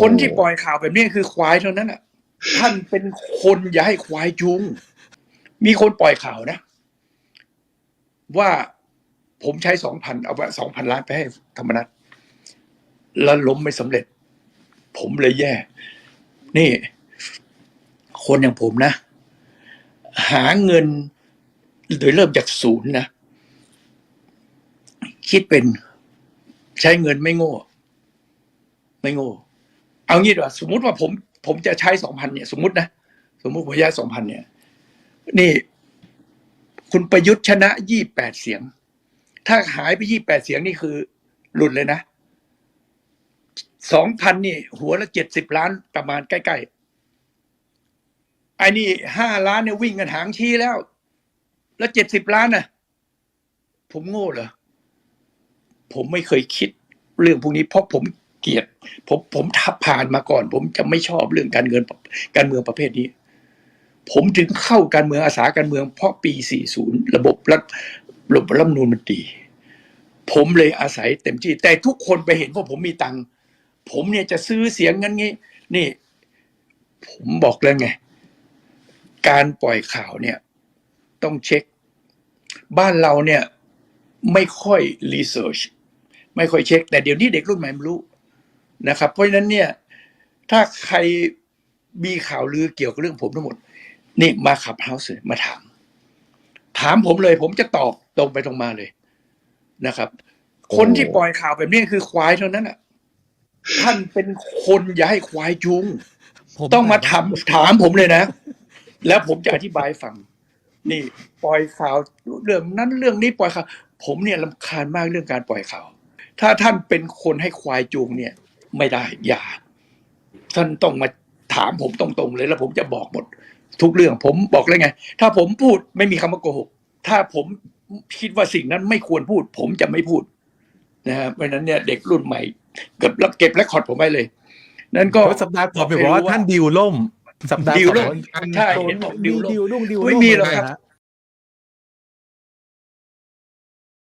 คนที่ปล่อยข่าวแบบนี้คือควายเท่านั้นอะ ท่านเป็นคนอย่าให้ควายจุง มีคนปล่อยข่าวนะ ว่าผมใช้สองพันเอาไปสองพันล้านไปให้ธรรมนัฐแล้วล้มไม่สำเร็จ ผมเลยแย่ นี่ คนอย่างผมนะ หาเงิน โดยเริ่มจากศูนย์นะ คิดเป็นใช้เงินไม่โง่ ไม่โง่ เอางี้ดีกว่าสมมุติว่าผมผมจะใช้สองพันเนี่ยสมมุตินะสมมุติผมใช้สองพันเนี่ย นี่ คุณประยุทธ์ชนะยี่แปดเสียง ถ้าหายไปยี่แปดเสียงนี่คือ หลุดเลยนะสองพันนี่ หัวละเจ็ดสิบล้านประมาณใกล้ๆไอ้นี่ห้าล้านเนี่ยวิ่งกันหางชี้แล้ว แล้วเจ็ดสิบล้านน่ะ ผมโง่เหรอผมไม่เคยคิดเรื่องพวกนี้เพราะผม เกลียด ผมผมทับผ่านมาก่อน ผมจะไม่ชอบเรื่องการเงินการเมืองประเภทนี้ ผมถึงเข้าการเมืองอาสาการเมืองเพราะปี 40 ระบบรัฐระบบรัฐธรรมนูญมันดี ผมเลยอาศัยเต็มที่ แต่ทุกคนไปเห็นว่าผมมีตังค์ผมเนี่ยจะซื้อเสียงงั้นงี้ นี่ ผมบอกแล้วไง การปล่อยข่าวเนี่ย ต้องเช็ค บ้านเราเนี่ย ไม่ค่อยรีเสิร์ชไม่ค่อยเช็ค แต่เดี๋ยวนี้เด็กรุ่นใหม่มันรู้ นะครับ เพราะฉะนั้นเนี่ย ถ้าใครมีข่าวลือเกี่ยวกับเรื่องผมทั้งหมด นี่มาขับเฮาส์เลยมาถาม ถามผมเลย ผมจะตอบตรงไปตรงมาเลยนะครับ คนที่ปล่อยข่าวแบบนี้คือควายเท่านั้นอะท่านเป็นคนอย่าให้ควายจุงผมต้องมาถามถามผมเลยนะ แล้วผมจะอธิบายให้ฟัง นี่ ปล่อยข่าวเรื่องนั้นเรื่องนี้ปล่อยข่าวผมเนี่ยลำคาญมากเรื่องการปล่อยข่าว ถ้าท่านเป็นคนให้ควายจูงเนี่ย ไม่ได้ อย่า ท่านต้องมาถามผมตรงๆเลยแล้วผมจะบอกหมด ทุกเรื่องผมบอกเลยไง ถ้าผมพูดไม่มีคำว่าโกหก ถ้าผมคิดว่าสิ่งนั้นไม่ควรพูด ผมจะไม่พูดนะครับเพราะฉะนั้นเนี่ยเด็กรุ่นใหม่ เก็บเก็บและคอร์ดผมไว้เลย นั่นก็เพราะสัปดาห์ก่อนไปบอกว่าท่านดิวล่มสัปดาห์ดิวล่มก่อนใช่โดนเห็นบอกดิดิววล่มดิวลุ่งดิวไม่ล่มมีหรอกเลยครับฮะ